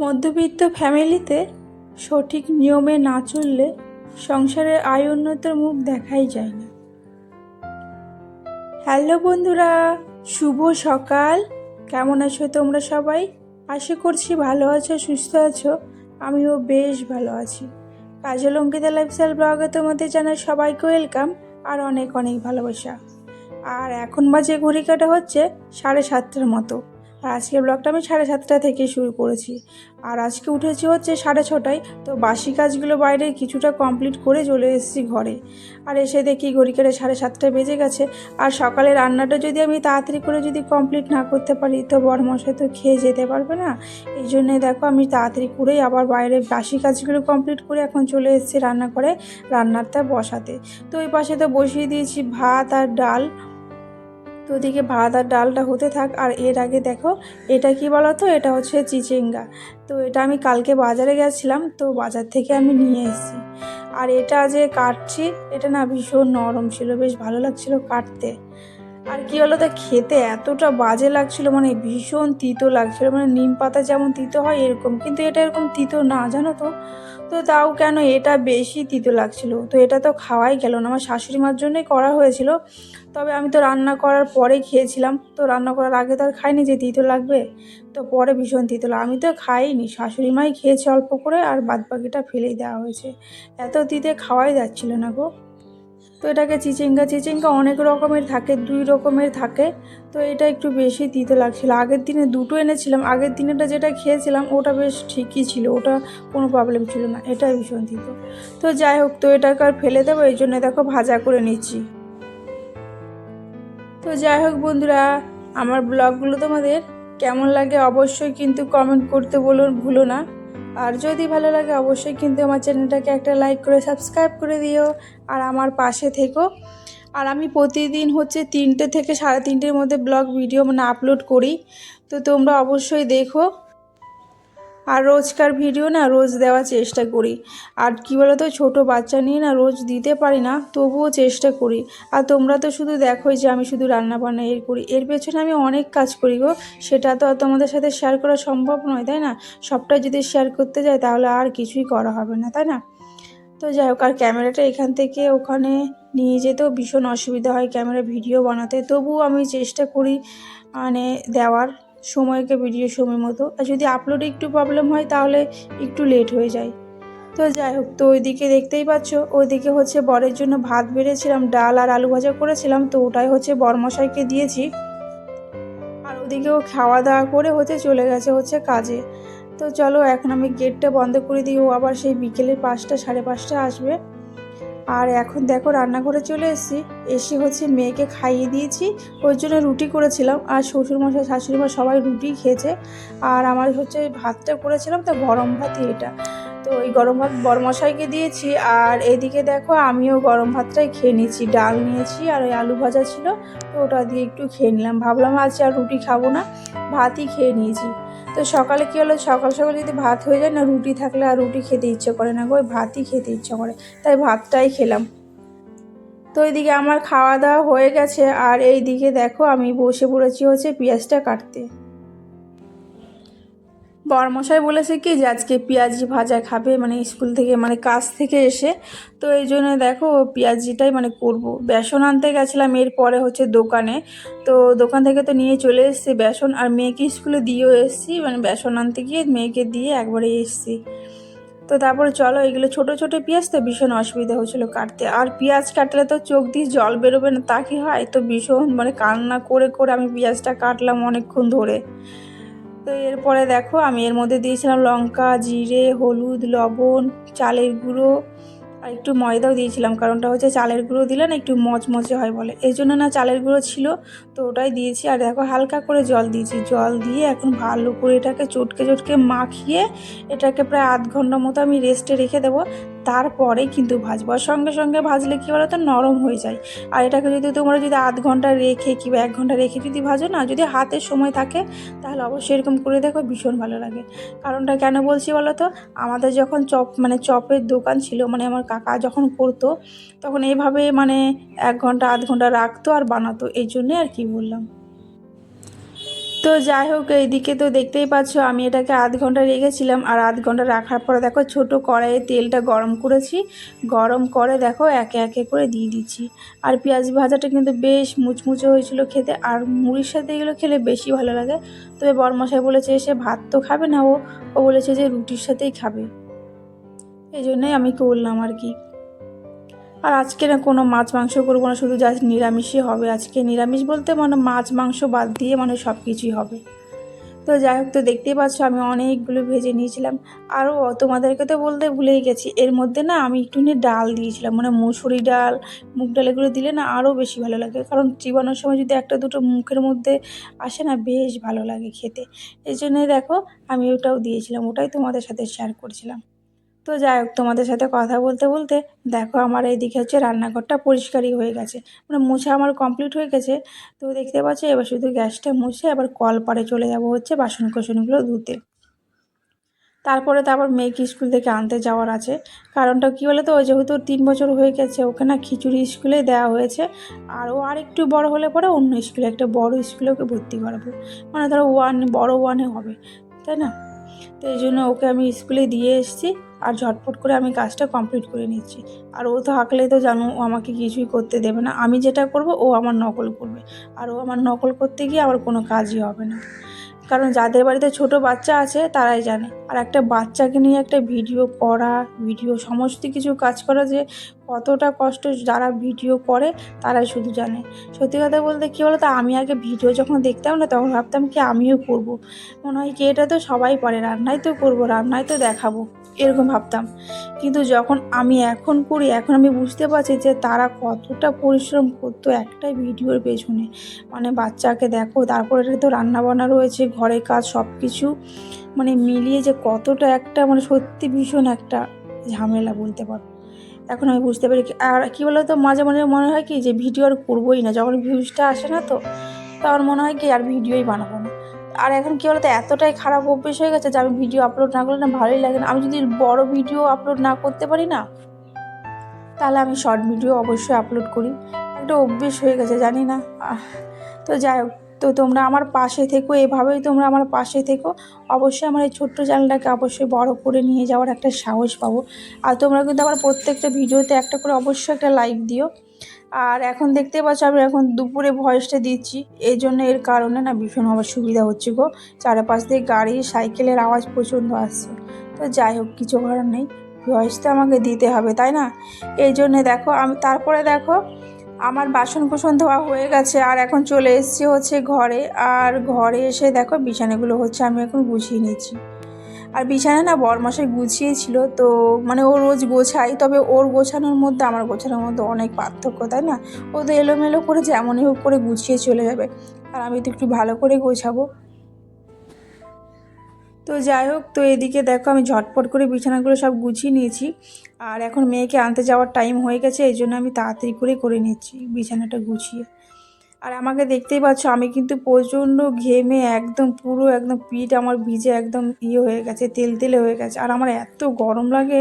মধ্যবিত্ত ফ্যামিলিতে সঠিক নিয়মে না চললে সংসারের আয় উন্নতির মুখ দেখাই যায় না। হ্যালো বন্ধুরা, শুভ সকাল। কেমন আছো তোমরা সবাই? আশা করছি ভালো আছো, সুস্থ আছো। আমিও বেশ ভালো আছি। কাজল অঙ্কিতা লাইফস্টাইল ব্লগে তোমাদের জানাই সবাইকে ওয়েলকাম আর অনেক অনেক ভালোবাসা। আর এখন বাজে ঘড়ি কাটা হচ্ছে সাড়ে সাতটার মতো। আর আজকের ব্লগটা আমি সাড়ে সাতটা থেকে শুরু করেছি। আর আজকে উঠেছি হচ্ছে সাড়ে ছটায়, তো বাসি কাজগুলো বাইরে কিছুটা কমপ্লিট করে চলে এসেছি ঘরে। আর এসে দেখি ঘড়ি কেটে সাড়ে সাতটা বেজে গেছে, আর সকালে রান্নাটা যদি আমি তাড়াতাড়ি করে যদি কমপ্লিট না করতে পারি, তো বড় মশাই তো খেয়ে যেতে পারবে না। এই জন্যে দেখো আমি তাড়াতাড়ি করেই আবার বাইরে বাসি কাজগুলো কমপ্লিট করে এখন চলে এসেছি রান্না করে রান্নাটা বসাতে। তো ওই পাশে তো বসিয়ে দিয়েছি ভাত আর ডাল তো ওদিকে ভাত আর ডালটা হতে থাক, আর এর আগে দেখো, এটা কি বলো তো এটা হচ্ছে চিচিঙ্গা। তো এটা আমি কালকে বাজারে গেছিলাম, তো বাজার থেকে আমি নিয়ে এসেছি। আর এটা যে কাটছি, এটা না ভীষণ নরম ছিল, বেশ ভালো লাগছিল কাটতে। আর কি হলো তা খেতে এতটা বাজে লাগছিল মানে ভীষণ তিতো লাগছিল মানে নিম পাতা যেমন তিতো হয় এরকম, কিন্তু এটা এরকম তিতো না, জানো তো? তো তাও কেন এটা বেশি তিতো লাগছিল? তো এটা তো খাওয়াই গেল না, আমার শাশুড়ি মার জন্যই করা হয়েছিল। তবে আমি তো রান্না করার পরে খেয়েছিলাম, তো রান্না করার আগে তো আর খাইনি যে তিতো লাগবে, তো পরে ভীষণ তিতো আমি তো খাইনি শাশুড়ি মাই খেয়েছে অল্প করে, আর বাদ বাকিটা ফেলেই দেওয়া হয়েছে। এত তিতে খাওয়াই যাচ্ছিল না গো। তো এটাকে চিচিঙ্গা চিচিঙ্গা অনেক রকমের থাকে, দুই রকমের থাকে। তো এটা একটু বেশি তিতে লাগছিল। আগের দিনে দুটো এনেছিলাম, আগের দিনেটা যেটা খেয়েছিলাম, ওটা বেশ ঠিকই ছিল, ওটা কোনো প্রবলেম ছিল না এটা ভীষণ তিতো তো যাই হোক, তো এটাকে আর ফেলে দেবো, এই জন্য দেখো ভাজা করে নিচ্ছি। তো যাই হোক বন্ধুরা, আমার ব্লগগুলো তোমাদের কেমন লাগে অবশ্যই কিন্তু কমেন্ট করতে বলুন, ভুলো না। আর যদি ভালো লাগে অবশ্যই কিন্তু আমার চ্যানেলটাকে একটা লাইক করে সাবস্ক্রাইব করে দিও আর আমার পাশে থেকো। আর আমি প্রতিদিন হচ্ছে তিনটে থেকে সাড়ে তিনটের মধ্যে ব্লগ ভিডিও মানে আপলোড করি। তো তোমরা অবশ্যই দেখো। আর রোজকার ভিডিও না রোজ দেওয়ার চেষ্টা করি। আর কী বলো তো ছোটো বাচ্চা নিয়ে না রোজ দিতে পারি না, তবুও চেষ্টা করি। আর তোমরা তো শুধু দেখোই যে আমি শুধু রান্না বান্না এর করি। এর পেছনে আমি অনেক কাজ করি গো। সেটা তো আর তোমাদের সাথে শেয়ার করা সম্ভব নয়, তাই না? সবটাই যদি শেয়ার করতে যাই তাহলে আর কিছুই করা হবে না, তাই না? তো যাই হোক, আর ক্যামেরাটা এখান থেকে ওখানে নিয়ে যেতেও ভীষণ অসুবিধা হয়। ক্যামেরা ভিডিও বানাতে, তবুও আমি চেষ্টা করি মানে দেওয়ার। সময়কে ভিডিও সময় মতো। আর যদি আপলোডে একটু প্রবলেম হয়, তাহলে একটু লেট হয়ে যায়। তো যাই হোক, তো ওইদিকে দেখতেই পাচ্ছ, ওইদিকে হচ্ছে বরের জন্য ভাত বেড়েছিলাম, ডাল আর আলু ভাজা করেছিলাম, তো ওটাই হচ্ছে বরমশাইকে দিয়েছি। আর ওদিকেও খাওয়া দাওয়া করে হচ্ছে চলে গেছে হচ্ছে কাজে। তো চলো, এখন আমি গেটটা বন্ধ করে দিই, ও আবার সেই বিকেলের পাঁচটা, সাড়ে পাঁচটা আসবে। আর এখন দেখো রান্নাঘরে চলে এসেছি। এসে হচ্ছে মেয়েকে খাইয়ে দিয়েছি। ওর জন্য রুটি করেছিলাম। আর শ্বশুরমশাই শাশুড়ি মা সবাই রুটি খেয়েছে। আর আমার হচ্ছে ভাতটা করেছিলাম, তো গরম ভাতই এটা। তো ওই গরম ভাত বরমশাইকে দিয়েছি। আর এদিকে দেখো আমিও গরম ভাতটাই খেয়ে নিয়েছি। ডাল নিয়েছি আর ওই আলু ভাজা ছিল, তো ওটা দিয়ে একটু খেয়ে নিলাম। ভাবলাম আজ আর রুটি খাব না, ভাতই খেয়ে নিয়েছি। তো সকালে কী হলো? সকাল সকাল যদি ভাত হয়ে যায় না, রুটি থাকলে আর রুটি খেতে ইচ্ছে করে না ওই ভাতই খেতে ইচ্ছে করে। তাই ভাতটাই খেলাম। তো এইদিকে আমার খাওয়া দাওয়া হয়ে গেছে, আর এই দিকে দেখো আমি বসে পড়েছি হচ্ছে পেঁয়াজটা কাটতে। বরমশাই বলেছে কি যে আজকে পেঁয়াজি ভাজা খাবে মানে স্কুল থেকে মানে কাজ থেকে এসে। তো এই জন্য দেখো পেঁয়াজিটাই মানে করব। বেসন আনতে গেছিলাম এরপরে হচ্ছে দোকানে। তো দোকান থেকে তো নিয়ে চলে এসেছি বেসন। আর মেয়েকে স্কুলে দিয়েও এসেছি মানে বেসন আনতে গিয়ে মেয়েকে দিয়ে একবারে এসেছি। তো তারপরে চলো, এগুলো ছোট ছোট পেঁয়াজ তো ভীষণ অসুবিধা হচ্ছিল কাটতে। আর পেঁয়াজ কাটলে তো চোখ দিয়ে জল বেরোবে না, তা কি হয়? তো ভীষণ মানে কান্না করে করে আমি পেঁয়াজটা কাটলাম অনেকক্ষণ ধরে। তো এরপরে দেখো আমি এর মধ্যে দিয়েছিলাম লঙ্কা, জিরে, হলুদ, লবণ, চালের গুঁড়ো আর একটু ময়দাও দিয়েছিলাম। কারণটা হচ্ছে চালের গুঁড়ো দিলে না একটু মচমচে হয় বলে। এই জন্য না চালের গুঁড়ো ছিল, তো ওটাই দিয়েছি। আর দেখো হালকা করে জল দিয়েছি। জল দিয়ে এখন ভালো করে এটাকে চটকে চটকে মাখিয়ে এটাকে প্রায় আধ ঘণ্টা মতো আমি রেস্টে রেখে দেবো। তারপরে কিন্তু ভাজবো। আর সঙ্গে সঙ্গে ভাজলে কী বলো তো নরম হয়ে যায়। আর এটাকে যদি তোমরা যদি আধ ঘণ্টা রেখে কিংবা এক ঘণ্টা রেখে যদি ভাজো না, যদি হাতে সময় থাকে, তাহলে অবশ্যই এরকম করে দেখো, ভীষণ ভালো লাগে। কারণটা কেন বলছি বলো তো আমাদের যখন চপ মানে চপের দোকান ছিল মানে আমার কাকা যখন করতো, তখন এইভাবে মানে এক ঘণ্টা, আধ ঘণ্টা রাখতো আর বানাতো। এই জন্যে আর কি বললাম। তো যাই হোক, এইদিকে তো দেখতেই পাচ্ছ, আমি এটাকে আধ ঘণ্টা রেখেছিলাম। আর আধ ঘণ্টা রাখার পরে দেখো, ছোট কড়াইয়ে তেলটা গরম করেছি। গরম করে দেখো, একে একে করে দিয়ে দিচ্ছি। আর পেঁয়াজ ভাজাটা কিন্তু বেশ মুচমুচে হয়েছিল খেতে। আর মুড়ির সাথে এগুলো খেলে বেশি ভালো লাগে। তবে বরমশাই বলেছে, সে ভাত তো খাবে না ও। ও বলেছে যে, রুটির সাথেই খাবে। এই জন্যই আমি করলাম আর কি। আর আজকে না কোনো মাছ মাংস করব না, শুধু জাস্ট নিরামিষই হবে। আজকে নিরামিষ বলতে মানে মাছ মাংস বাদ দিয়ে মানে সব কিছুই হবে। তো যাই হোক, তো দেখতেই পাচ্ছ আমি অনেকগুলো ভেজে নিয়েছিলাম। আরও তোমাদেরকে তো বলতে ভুলেই গেছি, এর মধ্যে না আমি একটুখানি ডাল দিয়েছিলাম। মানে মুসুরি ডাল, মুগ ডাল এগুলো দিলে না আরও বেশি ভালো লাগে। কারণ চিবানোর সময় যদি একটা দুটো মুখের মধ্যে আসে না, বেশ ভালো লাগে খেতে। এই জন্যে দেখো আমি ওটাও দিয়েছিলাম, ওটাই তোমাদের সাথে শেয়ার করছিলাম। তো যাই হোক, তোমাদের সাথে কথা বলতে বলতে দেখো আমার এইদিকে হচ্ছে রান্নাঘরটা পরিষ্কারই হয়ে গেছে। মানে মোছা আমার কমপ্লিট হয়ে গেছে। তো দেখতে পাচ্ছি, এবার শুধু গ্যাসটা মুছে আবার কল পাড়ে চলে যাব হচ্ছে বাসন কোসনগুলো ধুতে। তারপরে তো আবার মেয়েকে স্কুল থেকে আনতে যাওয়ার আছে। কারণটা কী বলে তো ওই যেহেতু তিন বছর হয়ে গেছে, ওকে না খিচুড়ি স্কুলে দেওয়া হয়েছে। আর ও আর একটু বড় হলে পরে অন্য স্কুলে, একটা বড় স্কুলে ওকে ভর্তি করাবো। মানে ধরো ওয়ান বড় ওয়ানে হবে, তাই না? তো এই জন্য ওকে আমি স্কুলে দিয়ে এসেছি। আর ঝটপট করে আমি কাজটা কমপ্লিট করে নিচ্ছি। আর ও তো হাঁকলে তো জানো, ও আমাকে কিছুই করতে দেবে না। আমি যেটা করব, ও আমার নকল করবে। আর ও আমার নকল করতে গিয়ে আমার কোনো কাজই হবে না। কারণ যাদের বাড়িতে ছোট বাচ্চা আছে, তারাই জানে। আর একটা বাচ্চাকে নিয়ে একটা ভিডিও করা ভিডিও সমস্ত কিছু কাজ করা যে কতটা কষ্ট যারা ভিডিও করে, তারাই শুধু জানে। সত্যি কথা বলতে কী বলো তো আমি আগে ভিডিও যখন দেখতাম না, তখন ভাবতাম কি আমিও করব। মনে হয় কি এটা তো সবাই পারে, রান্নাই তো করব, রান্নাই তো দেখাবো, এরকম ভাবতাম। কিন্তু যখন আমি এখন করি, এখন আমি বুঝতে পারছি যে তারা কতটা পরিশ্রম করতো একটাই ভিডিওর পেছনে। মানে বাচ্চাকে দেখো, তারপরে তো রান্নাবান্না রয়েছে, ঘরের কাজ সব কিছু মানে মিলিয়ে যে কতটা একটা মানে সত্যি ভীষণ একটা ঝামেলা বলতে পারো। এখন আমি বুঝতে পারি আর কী বলো তো মাঝে মাঝে মনে হয় কি যে ভিডিও আর করবোই না। যখন ভিউজটা আসে না তো, তখন মনে হয় কি আর ভিডিওই বানাবো না। আর এখন কী বলতো, এতটাই খারাপ অভ্যেস হয়ে গেছে যে আমি ভিডিও আপলোড না করলে না ভালোই লাগে না। আমি যদি বড় ভিডিও আপলোড না করতে পারি না, তাহলে আমি শর্ট ভিডিও অবশ্যই আপলোড করি। একটা অভ্যেস হয়ে গেছে, জানি না। তো যাই হোক। তো তোমরা আমার পাশে থেকো, এভাবেই তোমরা আমার পাশে থেকো। অবশ্যই আমার এই ছোট্ট চ্যানেলটাকে অবশ্যই বড় করে নিয়ে যাওয়ার একটা সাহস পাবো। আর তোমরা কিন্তু আমার প্রত্যেকটা ভিডিওতে একটা করে অবশ্যই একটা লাইক দিও। আর এখন দেখতে পাচ্ছ, আমি এখন দুপুরে ভয়েসটা দিচ্ছি। এই জন্য এর কারণে না ভীষণ আমার সুবিধা হচ্ছে গো। চারপাশ দিয়ে গাড়ি, সাইকেলের আওয়াজ প্রচণ্ড আসছে। তো যাই হোক, কিছু করার নেই। ভয়েস তো আমাকে দিতে হবে, তাই না? এই জন্যে দেখো, আমি তারপরে দেখো আমার বাসন কুসন ধোয়া হয়ে গেছে, আর এখন চলে এসেছি হচ্ছে ঘরে। আর ঘরে এসে দেখো বিছানাগুলো হচ্ছে আমি এখন গুছিয়ে নিচ্ছি আর বিছানা না বরমাসায় গুছিয়েছিল, তো মানে ও রোজ গোছাই তবে ওর গোছানোর মধ্যে আমার গোছানোর মধ্যে অনেক পার্থক্য, তাই না? ও তো এলোমেলো করে যেমনই হোক করে গুছিয়ে চলে যাবে। আর আমি তো একটু ভালো করে গোছাবো। তো যাই হোক, তো এদিকে দেখো আমি ঝটপট করে বিছানাগুলো সব গুছিয়ে নিয়েছি। আর এখন মেয়েকে আনতে যাওয়ার টাইম হয়ে গেছে, এই জন্য আমি তাড়াতাড়ি করে করে নিচ্ছি বিছানাটা গুছিয়ে। আর আমাকে দেখতেই পাচ্ছ, আমি কিন্তু প্রচণ্ড ঘেমে একদম পুরো একদম পিঠ আমার ভিজে একদম ইয়ে হয়ে গেছে, তেল তেলে হয়ে গেছে। আর আমার এত গরম লাগে,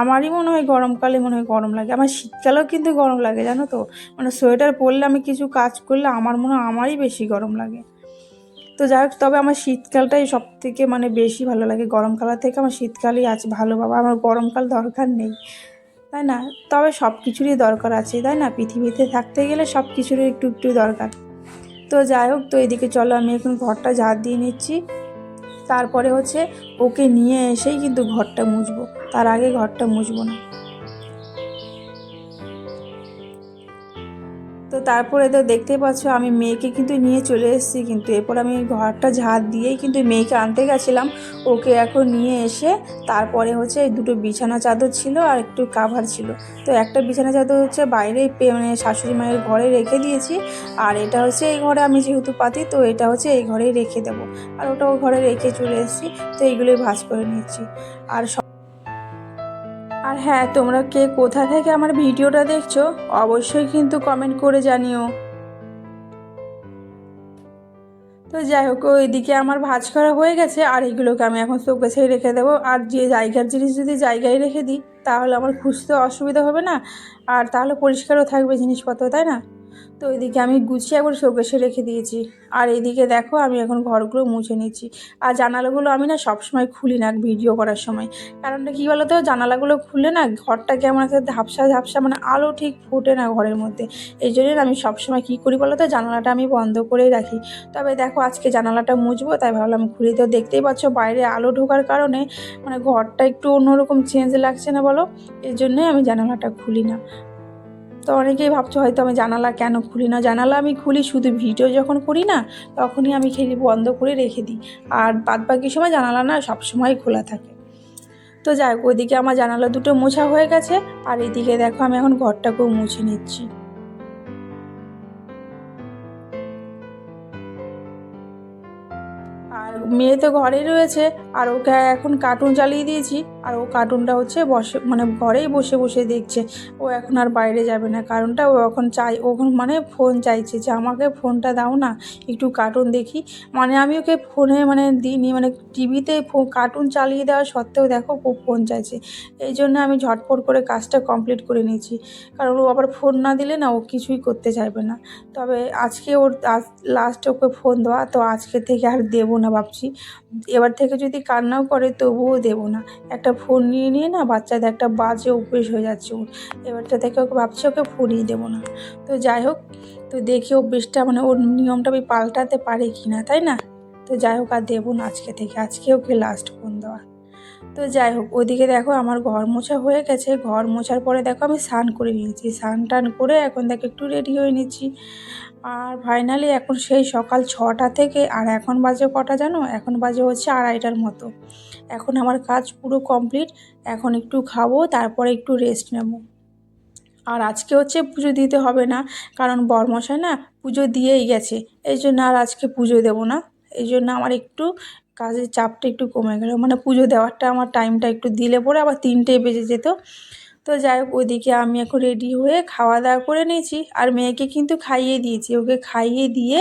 আমারই মনে হয় গরমকালে মনে হয় গরম লাগে। আমার শীতকালেও কিন্তু গরম লাগে, জানো তো? মানে সোয়েটার পরলে আমি কিছু কাজ করলে আমার মনে হয় আমারই বেশি গরম লাগে। তো যাই হোক, তবে আমার শীতকালটাই সব থেকে মানে বেশি ভালো লাগে। গরমকালের থেকে আমার শীতকালই আছে ভালো বাবা। আমার গরমকাল দরকার নেই, তাই না? তবে সব কিছুরই দরকার আছে, তাই না? পৃথিবীতে থাকতে গেলে সব কিছুরই একটু একটু দরকার। তো যাই হোক, তো এদিকে চলো, আমি এখন ঘরটা ঝাড় দিয়ে নিচ্ছি। তারপরে হচ্ছে ওকে নিয়ে এসেই কিন্তু ঘরটা মুছবো। তার আগে ঘরটা মুছবো না। তো তারপরে তো দেখতেই পাচ্ছ, আমি মেয়েকে কিন্তু নিয়ে চলে এসেছি কিন্তু এরপর আমি ঘরটা ঝাড় দিয়েই কিন্তু মেয়েকে আনতে গেছিলাম। ওকে এখন নিয়ে এসে তারপরে হচ্ছে দুটো বিছানা চাদর ছিল আর একটু কাভার ছিল। তো একটা বিছানা চাদর হচ্ছে বাইরে মানে শাশুড়ি মায়ের ঘরে রেখে দিয়েছি আর এটা হচ্ছে এই ঘরে আমি যেহেতু পাতি, তো এটা হচ্ছে এই ঘরেই রেখে দেবো। আর ওটা ও ঘরে রেখে চলে এসেছি, তো এইগুলোই ভাজ করে নিচ্ছি। আর আর হ্যাঁ তোমরা কে কোথা থেকে আমার ভিডিওটা দেখছ, অবশ্যই কিন্তু কমেন্ট করে জানিও। তো যাই হোক, ওইদিকে আমার ভাজ করা হয়ে গেছে, আর এগুলোকে আমি এখন শোকেসেই রেখে দেবো। আর যে জায়গার জিনিস যদি জায়গায় রেখে দিই, তাহলে আমার খুঁজতে অসুবিধা হবে না। আর তাহলে পরিষ্কারও থাকবে জিনিসপত্র, তাই না? তো এদিকে আমি গুছিয়ে একবার শোকেশে রেখে দিয়েছি। আর এদিকে দেখো, আমি এখন ঘরগুলো মুছে নিচ্ছি। আর জানালাগুলো আমি না সবসময় খুলি না ভিডিও করার সময়। কারণটা কী বলো তো জানালাগুলো খুলে না ঘরটা কেমন একটা ধাপসা ঝাপসা মানে আলো ঠিক ফোটে না ঘরের মধ্যে। এই জন্য আমি সবসময় কী করি বলো তো জানালাটা আমি বন্ধ করেই রাখি। তবে দেখো, আজকে জানালাটা মুছবো, তাই ভাবলাম খুলি। তো দেখতেই পাচ্ছ বাইরে আলো ঢোকার কারণে মানে ঘরটা একটু অন্যরকম চেঞ্জ লাগছে না বলো? এই জন্যই আমি জানালাটা খুলি না। তো অনেকেই ভাবছ হয়তো আমি জানালা কেন খুলি না? জানালা আমি খুলি শুধু ভিডিও যখন করি না, তখনই আমি খেলি বন্ধ করে রেখে দিই। আর বাদ বাকি সময় জানালা না সবসময় খোলা থাকে। তো যাই হোক, ওইদিকে আমার জানালা দুটো মোছা হয়ে গেছে। আর এদিকে দেখো আমি এখন ঘরটাকেও মুছে নিচ্ছি। আর মেয়ে তো ঘরেই রয়েছে। আর ওকে এখন কার্টুন চালিয়ে দিয়েছি। আর ও কার্টুনটা হচ্ছে বসে মানে ঘরেই বসে বসে দেখছে। ও এখন আর বাইরে যাবে না। কারণটা ও এখন চাই, ও মানে ফোন চাইছে যে আমাকে ফোনটা দাও না, একটু কার্টুন দেখি। মানে আমি ওকে ফোনে মানে দিইনি মানে টিভিতে কার্টুন চালিয়ে দেওয়া সত্ত্বেও দেখো ও ফোন চাইছে। এই জন্য আমি ঝটপট করে কাজটা কমপ্লিট করে নিয়েছি। কারণ ও আবার ফোন না দিলে না ও কিছুই করতে চাইবে না। তবে আজকে ওর লাস্ট ওকে ফোন দেওয়া, তো আজকে থেকে আর দেবো না ভাবছি। এবার থেকে যদি কান্নাও করে তবুও দেবো না। একটা ফোন নিয়ে নিয়ে না বাচ্চাদের একটা বাজে অভ্যেস হয়ে যাচ্ছে ওর। এবারটা থেকে ওকে ভাবছি ওকে ফোনই দেবো না। তো যাই হোক, তো দেখি অভ্যেসটা মানে ওর নিয়মটা আমি পাল্টাতে পারি কি না, তাই না? তো যাই হোক, আর দেবো না আজকে থেকে। আজকে ওকে লাস্ট ফোন দেওয়া। তো যাই হোক ওদিকে দেখো আমার ঘর মোছা হয়ে গেছে। ঘর মোছার পরে দেখো আমি স্নান করে নিয়েছি। স্নান টান করে এখন দেখো একটু রেডি হয়ে নিচ্ছি। আর ফাইনালি এখন সেই সকাল ছটা থেকে, আর এখন বাজে কটা জানো? এখন বাজে হচ্ছে আড়াইটার মতো। এখন আমার কাজ পুরো কমপ্লিট, এখন একটু খাব, তারপরে একটু রেস্ট নেব। আর আজকে হচ্ছে পুজো দিতে হবে না, কারণ বরমশাই না পুজো দিয়েই গেছে, এই জন্য আর আজকে পুজো দেবো না। এই জন্য আমার একটু কাজের চাপটা একটু কমে গেল মানে পুজো দেওয়ারটা আমার টাইমটা একটু দিলে পরে আবার তিনটে বেজে যেত। তো যাই হোক, ওইদিকে আমি এখন রেডি হয়ে খাওয়া দাওয়া করে নিয়েছি, আর মেয়েকে কিন্তু খাইয়ে দিয়েছি, ওকে খাইয়ে দিয়ে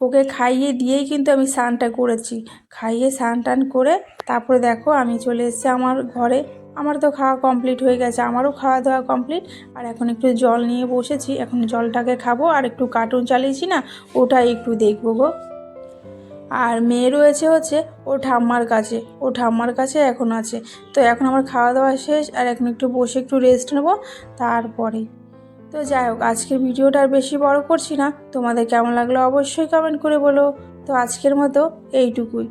ওকে খাইয়ে দিয়েই কিন্তু আমি স্নানটা করেছি। খাইয়ে স্নান টান করে তারপরে দেখো আমি চলে এসেছি আমার ঘরে। আমার তো খাওয়া কমপ্লিট হয়ে গেছে। আমারও খাওয়া দাওয়া কমপ্লিট আর এখন একটু জল নিয়ে বসেছি। এখন জলটাকে খাব। আর একটু কার্টুন চালিয়েছি না, ওটা একটু দেখব গো। আর মেয়ে রয়েছে হচ্ছে ও ঠাম্মার কাছে। ও ঠাম্মার কাছে এখন আছে। তো এখন আমার খাওয়া দাওয়া শেষ। আর এখন একটু বসে একটু রেস্ট নেব। তারপরে তো যাই হোক, আজকের ভিডিওটা আর বেশি বড় করছি না। তোমাদের কেমন লাগল অবশ্যই কমেন্ট করে বলো। তো আজকের মতো এইটুকুই।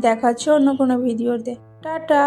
দেখাচ্ছ অন্য কোনো ভিডিওতে। টাটা!